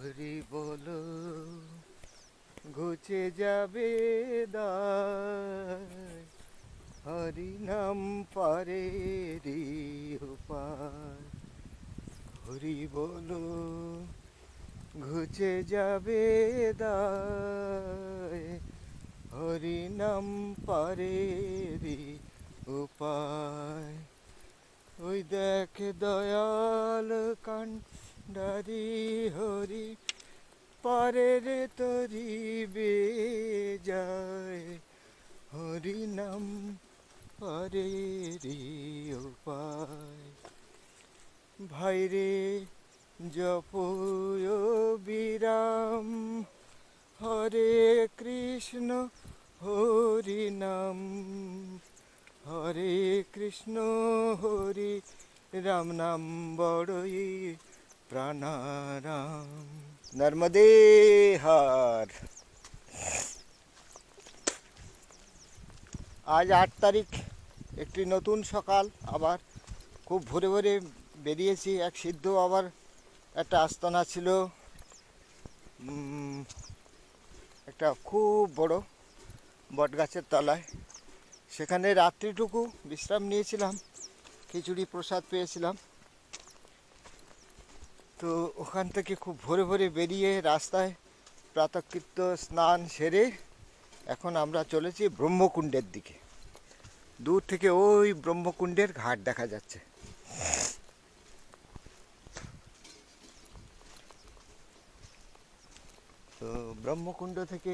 হরি বলো, ঘুচে যাবে হরি নাম পারে রি উপায় হরি বলো, ঘুচে যাবে হরি নাম পারে রি উপায় ওই দেখ দয়াল কান্ডারি হরি পারে রে তরি বে যায় হরি নাম পারে রে উপায় ভাইরে জপয় বিরাম। হরে কৃষ্ণ, হরি নাম। হরে কৃষ্ণ, হরি রাম নাম বড়ই প্রাণারাম নর্মদে হার আজ আট তারিখ একটি নতুন সকাল, আবার খুব ভোরে ভোরে বেরিয়েছি, এক সিদ্ধ আবার একটা আস্তানা ছিল। একটা খুব বড় বটগাছের তলায়। সেখানে রাত্রিটুকু বিশ্রাম নিয়েছিলাম, খিচুড়ি প্রসাদ পেয়েছিলাম। তো ওখান থেকে খুব ভোরে ভোরে বেরিয়ে রাস্তায় প্রাতকৃত্য স্নান সেরে এখন আমরা চলেছি ব্রহ্মকুণ্ডের দিকে। দূর থেকে ওই ব্রহ্মকুণ্ডের ঘাট দেখা যাচ্ছে। তো ব্রহ্মকুণ্ড থেকে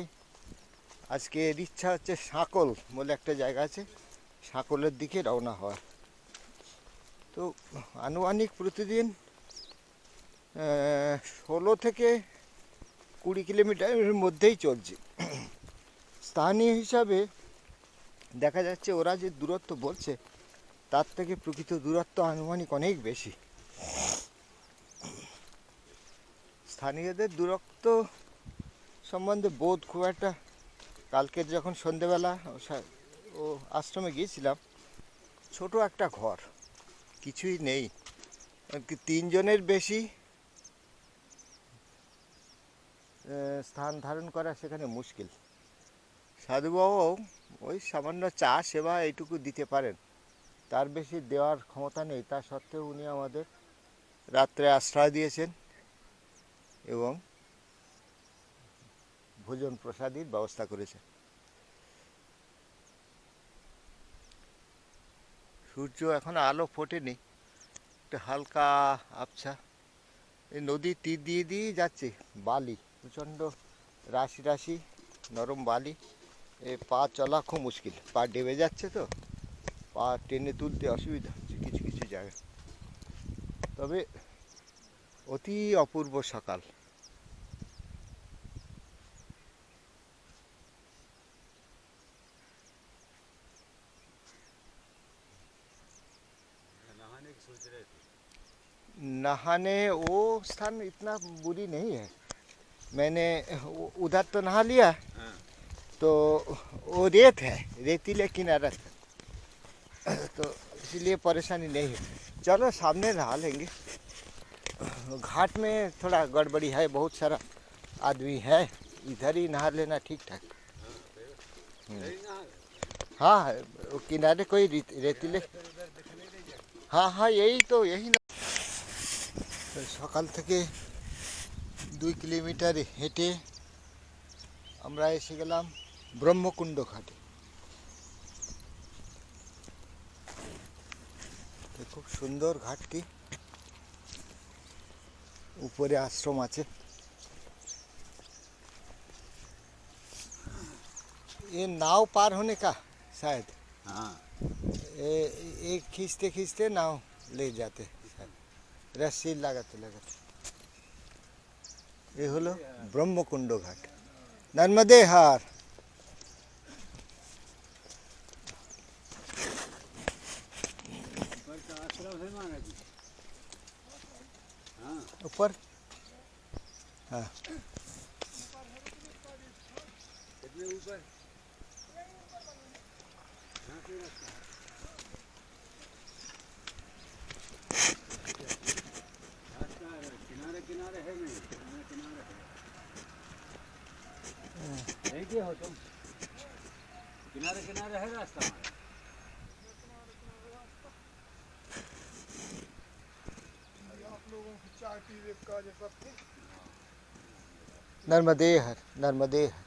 আজকে এর ইচ্ছা হচ্ছে সাঁকল বলে একটা জায়গা আছে সাঁকলের দিকে রওনা হওয়ার। তো আনুমানিক প্রতিদিন ষোলো থেকে কুড়ি কিলোমিটারের মধ্যেই চলছে। স্থানীয় হিসাবে দেখা যাচ্ছে ওরা যে দূরত্ব বলছে, তার থেকে প্রকৃত দূরত্ব আনুমানিক অনেক বেশি। স্থানীয়দের দূরত্ব সম্বন্ধে বোধ খুব একটা কালকের যখন সন্ধেবেলা ও আশ্রমে গিয়েছিলাম, ছোট একটা ঘর, কিছুই নেই। তিনজনের বেশি স্থান ধারণ করা সেখানে মুশকিল। সাধুবাবু, ওই সামান্য চা, সেবা এইটুকু দিতে পারেন। তার বেশি দেওয়ার ক্ষমতা নেই। তা সত্ত্বেও উনি আমাদের রাত্রে আশ্রয় দিয়েছেন এবং ভোজন প্রসাদীর ব্যবস্থা করেছেন। সূর্য এখন আলো ফোটেনি। একটু হালকা আবছা। এই নদীর তীর দিয়ে দিয়েই যাচ্ছে, বালি। প্রচণ্ড রাশি রাশি নরম বালি এ পা চলা খুব মুশকিল পা ডেবে যাচ্ছে তো পা টেনে তুলতে অসুবিধা হচ্ছে কিছু কিছু জায়গায় তবে অতি অপূর্ব সকাল नहाने की सोच रहे थे नहाने वो स्थान इतना बुरी नहीं है मैंने उधर तो नहा लिया। तो वो रेत है, रेतीले किनारा था तो इसलिए परेशानी नहीं है। चलो सामने नहा लेंगे। घाट में थोड़ा गड़बड़ी है, बहुत सारा आदमी है। इधर ही नहा लेना ठीक ठाक। हाँ किनारे कोई रेतीले। हाँ हाँ यही तो यही ना। तो सकाल थके দুই কিলোমিটার হেঁটে আমরা এসে গেলাম ব্রহ্মকুণ্ড ঘাটে তো খুব সুন্দর ঘাটটি উপরে আশ্রম আছে ये नाव पार होने का शायद हाँ ए, एक खींचते खींचते नाव ले जाते शायद रस्सी লাগাতে লাগাতে এ হলো ব্রহ্মকুণ্ড ঘাট নর্মদে হার ऊपर का आश्रम है किनारे हो तुम। किनारे किनारे है रास्ता नर्मदे हर नर्मदे हर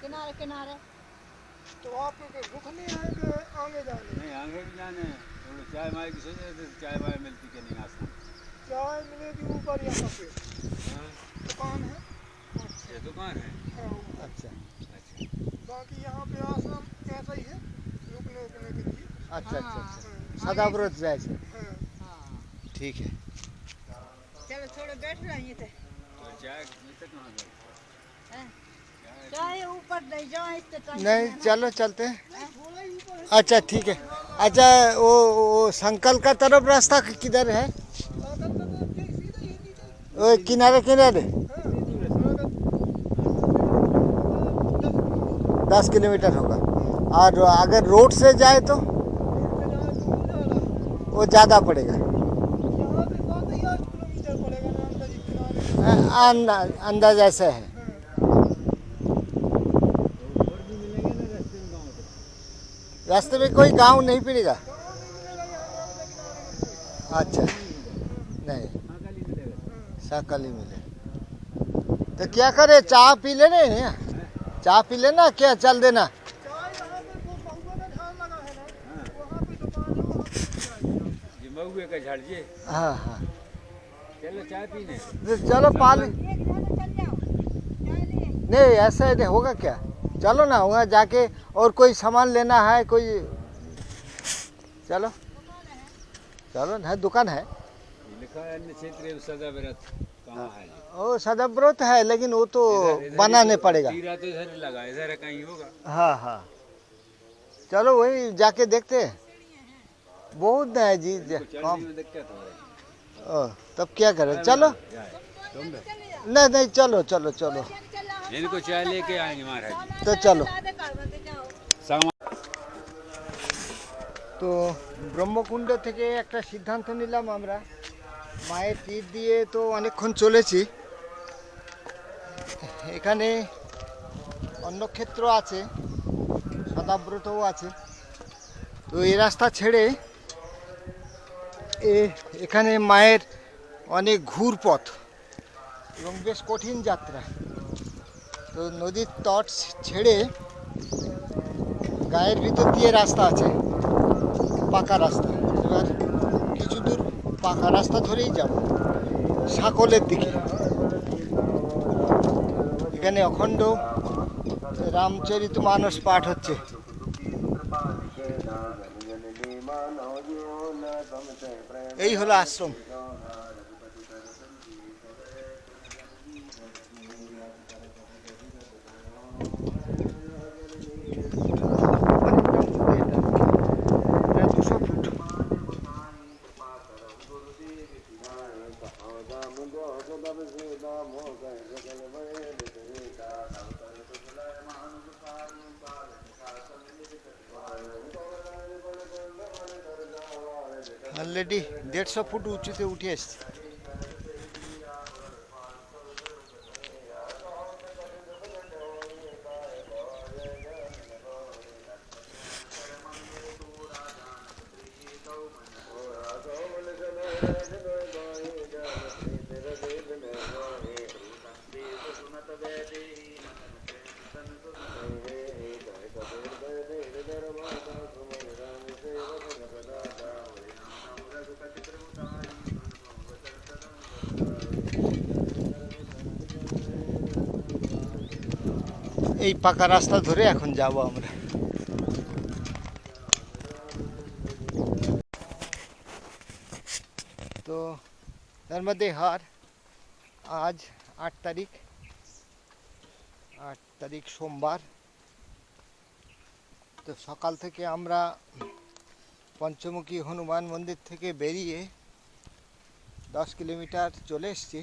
किनारे किनारे। तो आप रुक नहीं आए आगे जाने? नहीं आगे भी जाने तो चाय माय की सोचे चाय माय मिलती क्या नहीं आसान चाय मिलेगी ऊपर यहाँ पे दुकान है? दुकान है। हाँ, अच्छा। अच्छा बाकी यहाँ पे आश्रम ऐसा ही है रुकने उकने के लिए। अच्छा अच्छा हाँ। अच्छा सदाव्रत जाए छे। हाँ। हाँ ठीक है। चलो थोड़े बैठ रही थे। तो चाय मिलते कहाँ गए हैं? चाहे ऊपर नहीं जाओ नहीं चलो चलते हैं। ही। है अच्छा ठीक है। अच्छा वो वो संकल का तरफ़ रास्ता किधर है? तो ही वो किनारे किनारे दस किलोमीटर होगा। और अगर रोड से जाए तो वो ज़्यादा पड़ेगा। हाँ, अंदाज ऐसा है। रास्ते में कोई गाँव नहीं पड़ेगा। अच्छा नहीं। शाकाली मिले। तो क्या करे, चाय पी ले रहे हैं? चाय पी लेना, क्या चल देना? हाँ हाँ। चलो चाय पीने चलो पाली नहीं, ऐसा होगा क्या? चलो ना, वहाँ जाके और कोई सामान लेना है, कोई चलो। चलो, है, दुकान है। लिखा है क्षेत्र सदा है? ये? ओ सदव्रत है लेकिन वो तो इधर- इधर ही बनाने तो- पड़ेगा तीरा तो इधर ही लगा इधर है कहीं होगा हाँ हाँ चलो वही जाके देखते हैं बहुत है जी तो कम चलने में दिक्कत हो रही ओ, तब क्या करें चलो है तुम भी नहीं नहीं चलो चलो चलो इनको चाय लेके आएंगे महाराज तो चलो जाओ सामान তো ব্রহ্মকুণ্ড থেকে একটা সিদ্ধান্ত নিলাম আমরা মায়ের তীর দিয়ে তো অনেকক্ষণ চলেছি এখানে অন্য ক্ষেত্র আছে, সদাব্রতও আছে। তো এই রাস্তা ছেড়ে এ এখানে মায়ের অনেক ঘুরপথ এবং বেশ কঠিন যাত্রা। তো নদীর তট ছেড়ে গায়ের ভিতর দিয়ে রাস্তা আছে, পাকা রাস্তা। এবার কিছু দূর পাকা রাস্তা ধরেই যাব সাকলের দিকে। এখানে অখণ্ড রামচরিত মানস পাঠ হচ্ছে। এই হলো আশ্রম এটা দুশো ফুট অলরেডি দেড়শো ফুট উঁচুতে উঠে এসছে এই পাকা রাস্তা ধরে এখন যাব আমরা। তো তার মধ্যে হার, আজ আট তারিখ আট তারিখ সোমবার। তো সকাল থেকে আমরা পঞ্চমুখী হনুমান মন্দির থেকে বেরিয়ে দশ কিলোমিটার চলে এসেছি।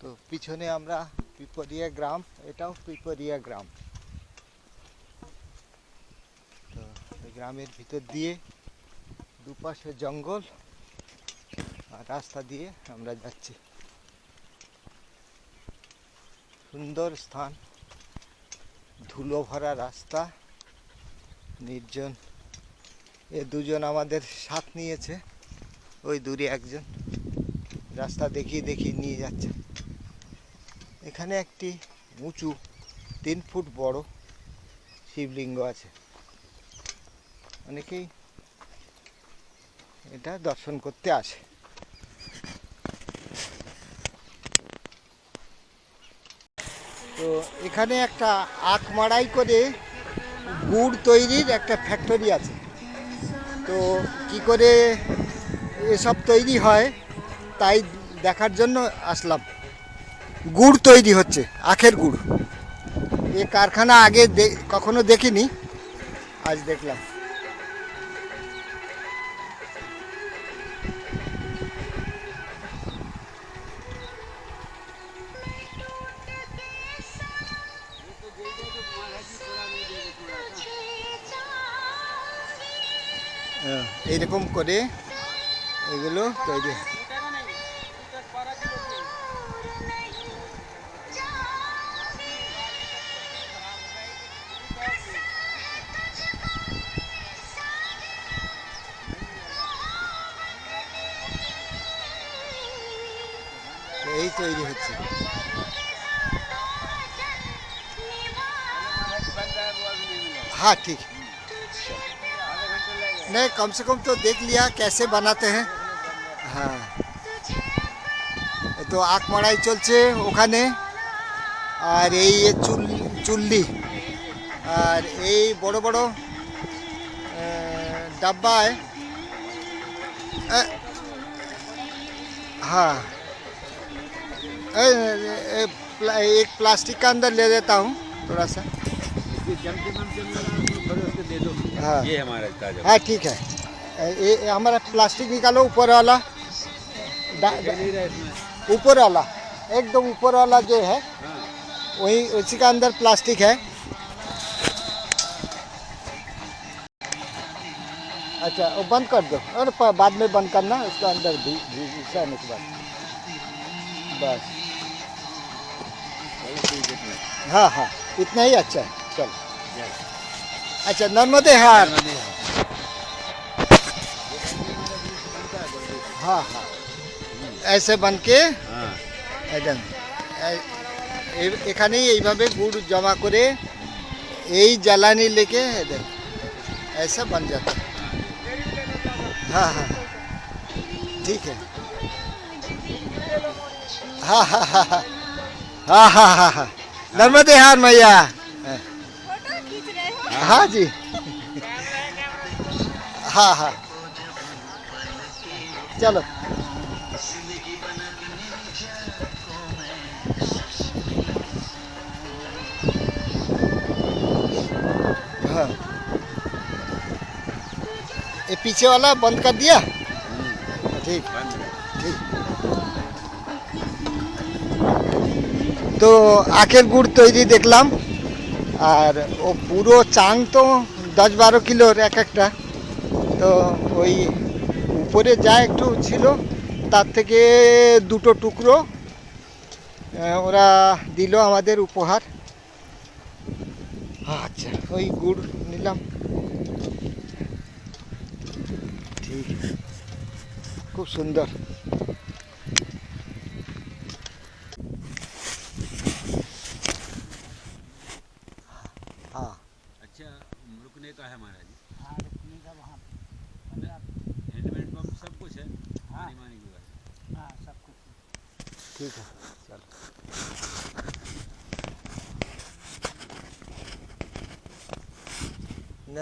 তো পিছনে আমরা পিপরিয়া গ্রাম এটাও পিপরিয়া গ্রাম তো এই গ্রামের ভিতর দিয়ে দুপাশে জঙ্গল আর রাস্তা দিয়ে আমরা যাচ্ছি। সুন্দর স্থান ধুলো ভরা রাস্তা, নির্জন। এ দুজন আমাদের সাথ নিয়েছে, ওই দূরে একজন। রাস্তা দেখিয়ে দেখিয়ে নিয়ে যাচ্ছে। এখানে একটি উঁচু তিন ফুট বড় শিবলিঙ্গ আছে। অনেকেই এটা দর্শন করতে আসে। তো এখানে একটা আখ মাড়াই করে গুড় তৈরির একটা ফ্যাক্টরি আছে। তো কি করে এসব তৈরি হয়, তাই দেখার জন্য আসলাম। গুড় তৈরি হচ্ছে আখের গুড় এ কারখানা আগে কখনো দেখিনি আজ দেখলাম হ্যাঁ, এইরকম করে এগুলো তৈরি হয়। हाँ ठीक। नहीं, कम से कम तो देख लिया, कैसे बनाते हैं। हाँ। तो তো আখ মারাই চলছে और আর चुल, चुल्ली। और আর बड़ो बड़ो डब्बा है। हाँ। एक प्लास्टिक का अंदर ले देता हूँ, थोड़ा सा। हाँ। ये हमारा ताज़ा हाँ ठीक है। ये हमारा प्लास्टिक निकालो ऊपर वाला ऊपर वाला एकदम ऊपर वाला जो है हाँ। वही उसी का अंदर प्लास्टिक है। अच्छा वो बंद कर दो। और बाद में बंद करना उसका अंदर भी घुसाने के बाद। बस। हाँ। हाँ इतना ही अच्छा है। चलो। अच्छा नर्मदे हार। हाँ, हाँ। ऐसे बन के हाँ। गुड़ जमा এইভাবে जलानी लेके ऐसा बन जाता। हाँ हाँ ठीक है हाँ हाँ हाँ। हाँ हाँ हाँ हाँ। नर्मदे हार मैया। हो हाँ जी हाँ हाँ चलो हाँ ये पीछे वाला बंद कर दिया ठीक बंद है ঠিক তো আখের গুড় তৈরি দেখলাম আর ও পুরো চাং তো দশ বারো কিলোর এক একটা। তো ওই উপরে যা একটু ছিল, তার থেকে দুটো টুকরো ওরা দিল আমাদের উপহার। আচ্ছা ওই গুড় নিলাম। ঠিক। খুব সুন্দর।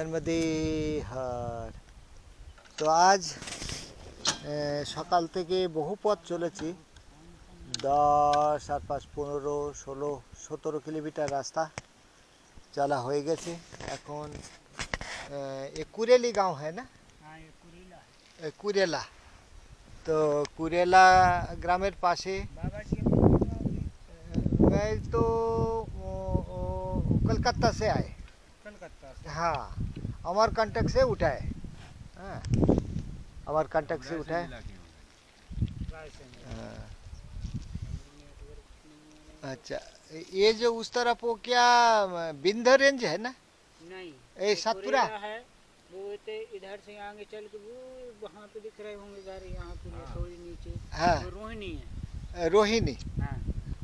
নর্মদে হার তো আজ আহ, সকাল থেকে বহু পথ চলেছি দশ আর পাঁচ পনেরো ষোলো সতেরো কিলোমিটার রাস্তা চলা হয়ে গেছে এখন আহ, এ কুরেলি গাঁও হ্যাঁ না এ কুরেলা তো কুরেলা গ্রামের পাশে मैं तो वो, वो, कलकत्ता से आए हाँ अमर कंटक से उठाए। हाँ अमर कंटक से उठाए। हाँ। अच्छा ये जो उस तरफ़ वो क्या बिंद रेंज है ना? नहीं ए सातपुरा? है वो इधर से आगे चल के वो वहाँ पे दिख रहे होंगे घर यहाँ पे थोड़ी नीचे। हाँ। रोहिणी है। रोहिणी? हाँ।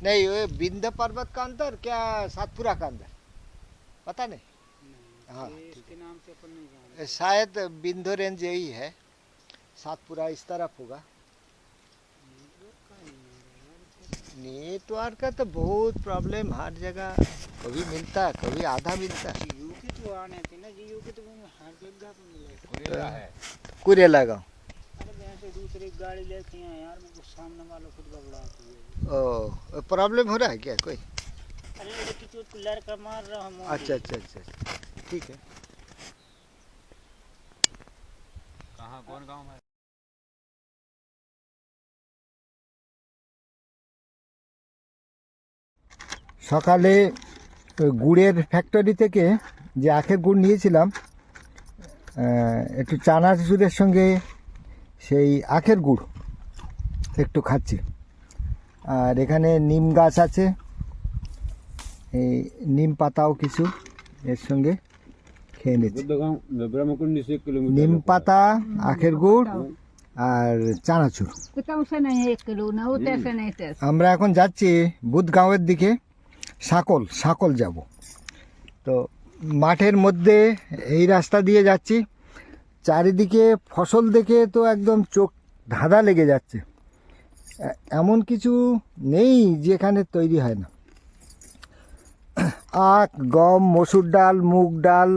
नहीं ये बिंद पर्वत का अंदर क्या सातपुरा का अंदर? पता नहीं, हाँ, इसके नाम से अपन नहीं जानते शायद बिंदो रेंज यही है। सातपुरा इस तरफ़ होगा। नेटवर्क का तो बहुत प्रॉब्लम हर जगह कभी मिलता है कभी आधा मिलता। तो आने थे ना जियो तो हर जगह पे मिले है। कुरेला गाँव। अरे वहाँ से दूसरी गाड़ी लेके आए यार मेरे सामने वाला खुद घबराती है। ओ प्रॉब्लम हो रहा है क्या कोई? अरे लड़की चोट को लड़का मार रहा हूँ अच्छा अच्छा अच्छा अच्छा। ठीक है कहाँ कौन गाँव है সকালে ওই গুড়ের ফ্যাক্টরি থেকে যে আখের গুড় নিয়েছিলাম আহ, একটু চানাচুরের সঙ্গে সেই আখের গুড় একটু খাচ্ছি আর এখানে নিম গাছ আছে এই নিম পাতাও কিছু এর সঙ্গে খেয়ে নিচ্ছি। নিম পাতা আখের গুড় আর চানাচুর। আমরা এখন যাচ্ছি বুধগাঁওয়ের দিকে সাকল সাকল যাব। তো মাঠের মধ্যে এই রাস্তা দিয়ে যাচ্ছি চারিদিকে ফসল দেখে তো একদম চোখ ধাঁধা লেগে যাচ্ছে। এমন কিছু নেই যেখানে তৈরি হয় না। আখ গম মসুর ডাল মুগ ডাল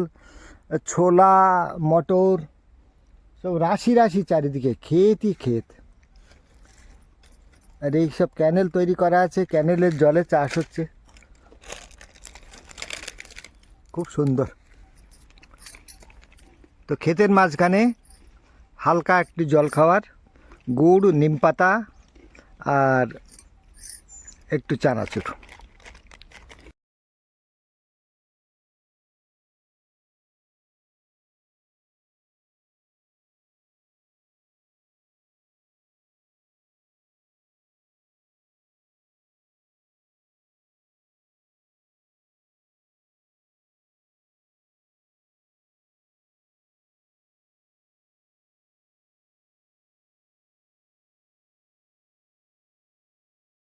ছোলা, মটর, সব রাশি রাশি চারিদিকে ক্ষেতই ক্ষেত। আর এই সব ক্যানেল তৈরি করা আছে, ক্যানেলের জলে চাষ হচ্ছে। খুব সুন্দর। তো ক্ষেতের মাঝখানে হালকা একটু জল খাওয়ার, গুড়, নিম পাতা আর একটু চানাচুর।